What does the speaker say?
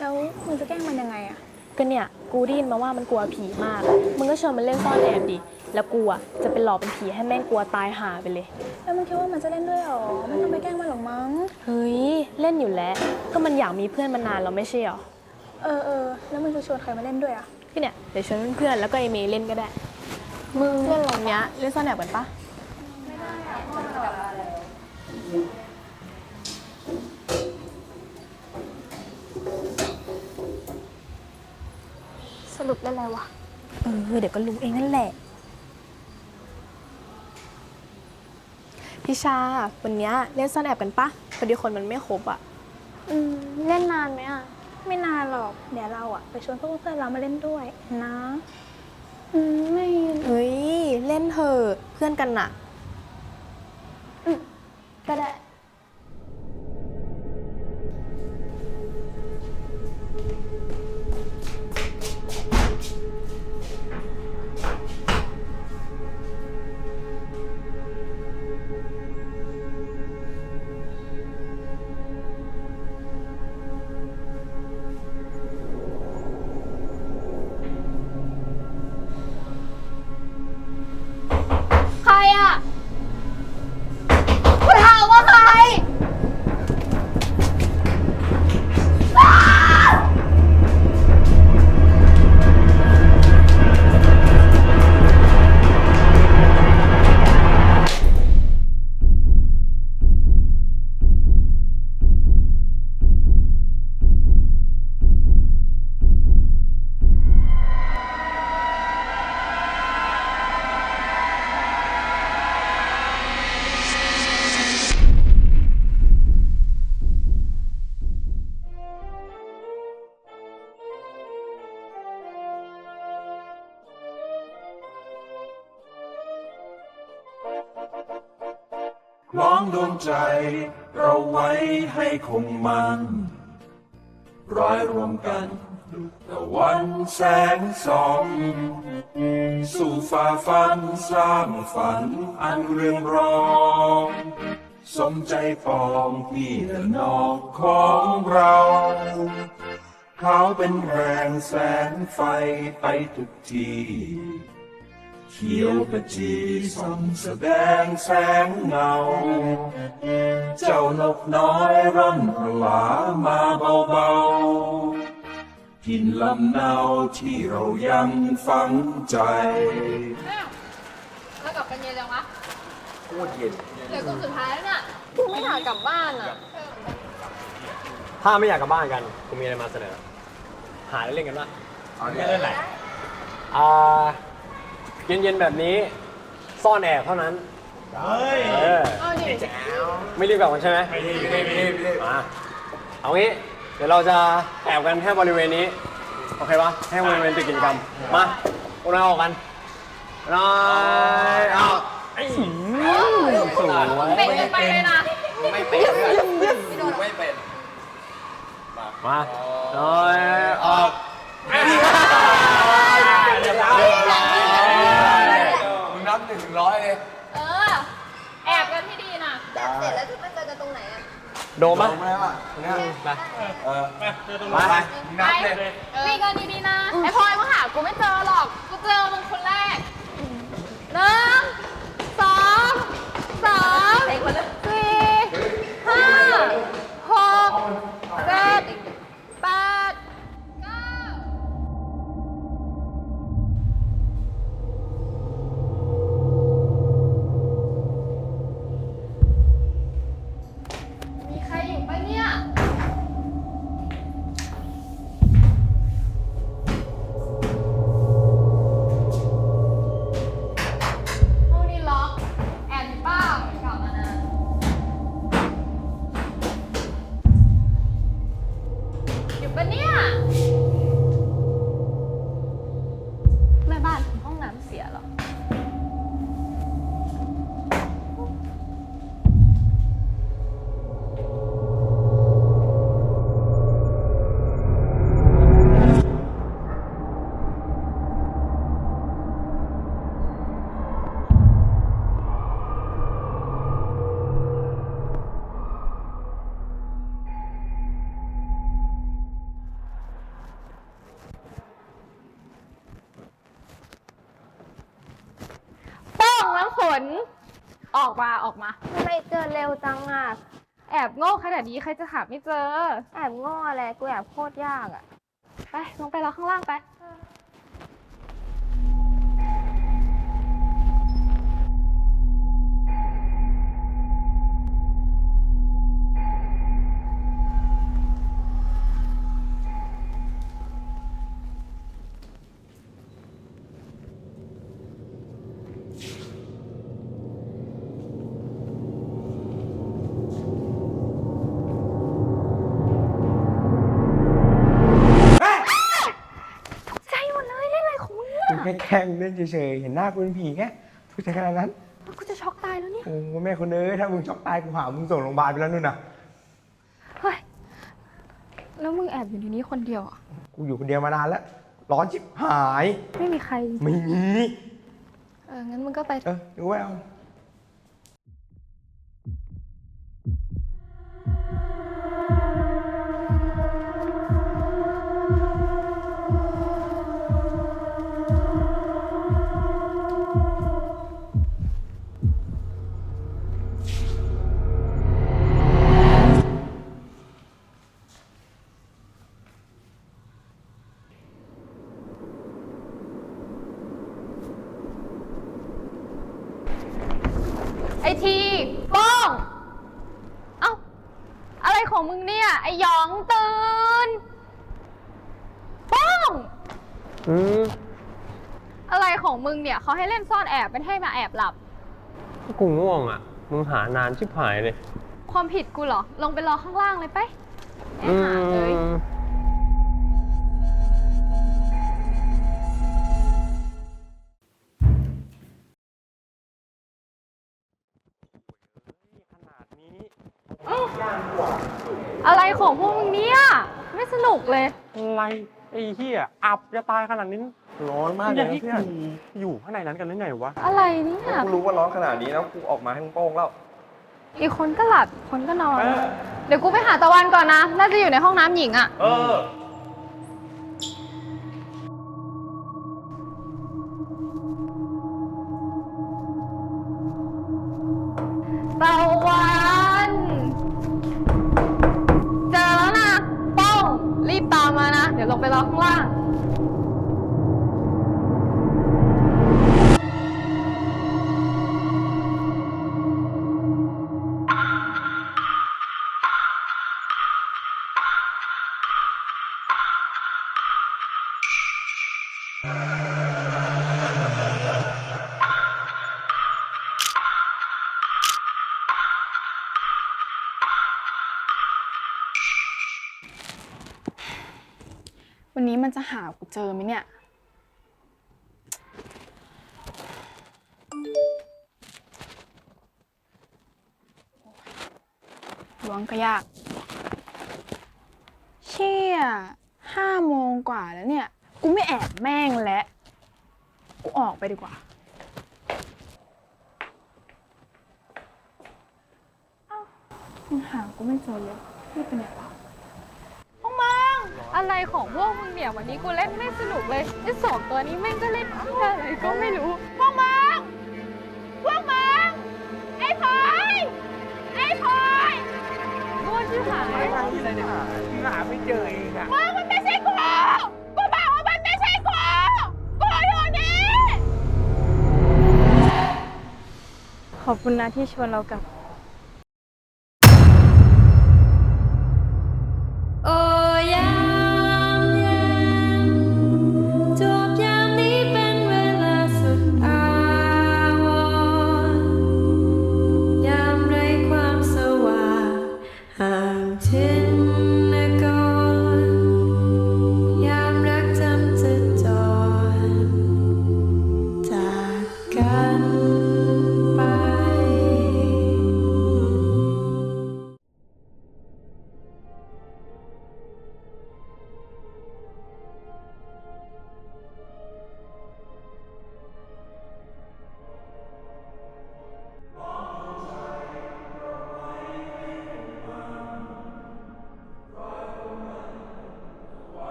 แล้วมึงจะแกล้งมันยังไงอะก็เนี่ยกูได้ยินมาว่ามันกลัวผีมาก มึงก็ชวนมันเล่นซ่อนแอบดิ แล้วกูอะจะเป็นหลอกเป็นผีให้แม่งกลัวตายหาไปเลย แล้วมึงคิดว่ามันจะเล่นด้วยเหรอไม่ต้องไปแกล้งมันหรอกมั้ง เฮ้ยเล่นอยู่แล้ว ก็มันอยากมีเพื่อนมานานแล้วไม่ใช่หรอ เออเออแล้วมึงจะชวนใครมาเล่นด้วยอะก็เนี่ยเดี๋ยวชวนเพื่อนๆแล้วก็ไอเมย์เล่นก็ได้ มึงเพื่อนเราเนี้ยเล่นซ่อนแอบกันปะสรุปเล่นอะไรวะ เออ เดี๋ยวก็รู้เองนั่นแหละ พี่ชา วันเนี้ยเล่นซ่อนแอบกันปะพอดีคนมันไม่ครบอะอืม เล่นนานไหมอะไม่นานหรอก เดี๋ยวเราอะไปชวนพวกเพื่อนเรามาเล่นด้วยนะ อืม ไม่เฮ้ย เล่นเถอะเพื่อนกันน่ะ ก็ได้ คล้องดวงใจ เราไว้ให้คงมันร้อยรวมกันตะวันแสงสองสู่ฝ่าฟันสร้างฝันอันเรืองรองสมใจปองพี่และน้องของเราเขาเป็นแรงแสงไฟไปทุกทีเขียวขจีส่องแสดงแสงเงา เจ้านกน้อยร่อนพลามาเบาๆกินลำเนาที่เรายังฝังใจ แล้วกลับกันเย็นยังวะโคตรเย็นเหลือกลุ่มสุดท้ายแล้วเนี่ยกูไม่อยากกลับบ้านอะถ้าไม่อยากกลับบ้านกันกูมีอะไรมาเสนอ หาเล่นๆกันว่าไม่เล่นไหนอ่า เย็นๆแบบนี้ ซ่อนแอบเท่านั้นเฮ้ยเอาดิไม่รีบกลับกันใช่ไหมไม่รีบไม่รีบมาเอางี้ เดี๋ยวเราจะแอบกันแค่บริเวณนี้ โอเคปะแค่บริเวณตึกกิจกรรม มาพวกเราออกกันน้อยเอาสวยเป็นกันไปเลยนะไม่เป็นไม่เป็นมาน้อยออกเรียบร้อยมึงนับหนึ่งถึงร้อยเลย เออ แอบกันที่ดีนะ เสร็จแล้วจะไปเจอกันตรงไหนอะ โดมปะไปเออไปไปนับเลยวิ่งกันดีๆนะ ไอ้พลอยมึงหากูไม่เจอหรอก กูเจอมึงคนแรกหนึ่งส banana. น ออกมาออกมาทำไมเจอเร็วจังอะ แอบโง่ขนาดนี้ใครจะหาไม่เจอ แอบโง่อะไร กูแอบโคตรยากอะ ไปลงไปรอข้างล่างไป ของมึงเนี่ยกูแค่แกล้งเล่นเฉยๆ เห็นหน้ากูเป็นผีแค่ทุกใจขนาดนั้น กูจะช็อกตายแล้วเนี่ย โอ้แม่คนเอ้ยถ้ามึงช็อกตายกูหามึงส่งโรงพยาบาลไปแล้วนู่นน่ะ เฮ้ย แล้วมึงแอบอยู่ในนี้คนเดียวอะ กูอยู่คนเดียวมานานแล้ว ร้อนจิบหาย ไม่มีใคร ไม่มี เออ งั้นมึงก็ไป เออดูไว้เอา ทีป้อง เอ้า อะไรของมึงเนี่ย ไอหยองตื่น ป้อง อืมอะไรของมึงเนี่ย เขาให้เล่นซ่อนแอบไม่ให้มาแอบหลับ กูง่วงอะ มึงหานานชิบหายเลย ความผิดกูเหรอ ลงไปรอข้างล่างเลยไปไอ้ห่าเอ้ย อะไรของพวกมึงเนี่ย ไม่สนุกเลย อะไรไอ้เหี้ยอับจะตายขนาดนี้ร้อนมากอเลย่ายงนะที่เพื่อนกูอยู่ข้างในนั้นกันหรือไงวะอะไรเนี่ย กูรู้ว่าร้อนขนาดนี้แล้วกูออกมาให้มึงโป้งแล้วอีกคนก็หลับอีกคนก็นอนเออเดี๋ยวกูไปหาตะวันก่อนนะ น่าจะอยู่ในห้องน้ำหญิงอะ เออ ลงไปรอข้างล่าง วันนี้มันจะหากูเจอไหมเนี่ย ล้วงก็ยาก เชี่ยห้าโมงกว่าแล้วเนี่ย กูไม่แอบแม่งแล้ว กูออกไปดีกว่า เอ้ามึงหากูไม่เจอเลยนี่เป็นไงวะ อะไรของพวกมึงเนี่ยวันนี้กูเล่นไม่สนุกเลยไอ้สองตัวนี้แม่งก็เล่นเพื่อะไรก็ไม่รู้ พวกมึง พวกมึง ไอ้พลอยไอ้พลอยง่วงชิบหาย หาไม่เจอเองอะมึงมันไม่ใช่กู กูบอกว่ามันไม่ใช่กู กูอยู่นี่ ขอบคุณนะที่ชวนเรากลับ